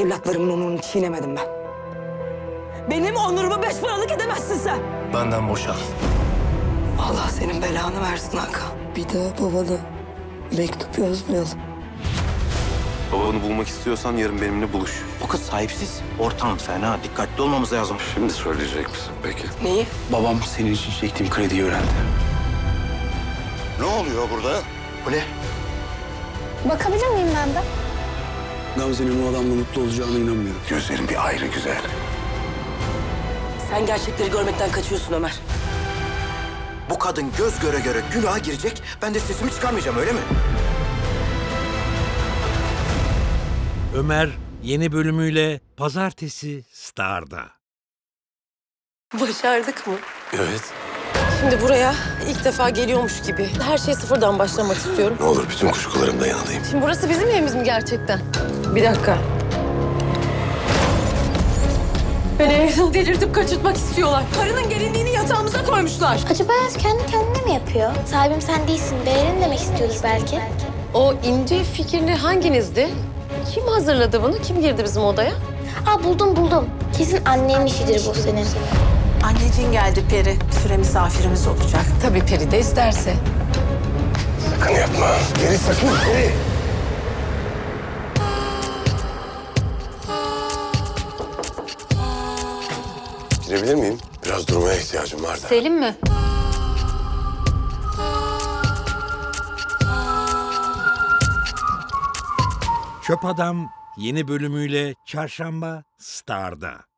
Evlatlarımın onurunu çiğnemedim ben. Benim onurumu beş paralık edemezsin sen. Benden boşan. Allah senin belanı versin Hakan. Bir daha babana mektup yazmayalım. Babanı bulmak istiyorsan yarın benimle buluş. O kız sahipsiz. Ortam fena. Dikkatli olmamız lazım. Şimdi söyleyecek misin peki? Neyi? Babam senin için çektiğim krediyi öğrendi. Ne oluyor burada? Bu ne? Bakabilir miyim ben de? Gamze'nin o adamla mutlu olacağına inanmıyorum. Gözlerin bir ayrı güzel. Sen gerçekleri görmekten kaçıyorsun Ömer. Bu kadın göz göre göre günaha girecek. Ben de sesimi çıkarmayacağım öyle mi? Ömer yeni bölümüyle Pazartesi Star'da. Başardık mı? Evet. Şimdi buraya ilk defa geliyormuş gibi. Her şey sıfırdan başlamak istiyorum. Ne olur bütün kuşkularımda yanılayım. Şimdi burası bizim evimiz mi gerçekten? Bir dakika. Beni evden delirtip kaçırtmak istiyorlar. Karının gelinliğini yatağımıza koymuşlar. Acaba Yaz kendi kendine mi yapıyor? Sahibim sen değilsin, Berin demek istiyordur belki. O ince fikirli hanginizdi? Kim hazırladı bunu? Kim girdi bizim odaya? Aa buldum buldum. Kesin annenin işidir bu senin. Anneciğin geldi Peri. Süre misafirimiz olacak. Tabii Peri de isterse. Sakın yapma. Geri sakın. Geri. Girebilir miyim? Biraz durmaya ihtiyacım var da. Selim mi? Çöp Adam yeni bölümüyle Çarşamba Star'da.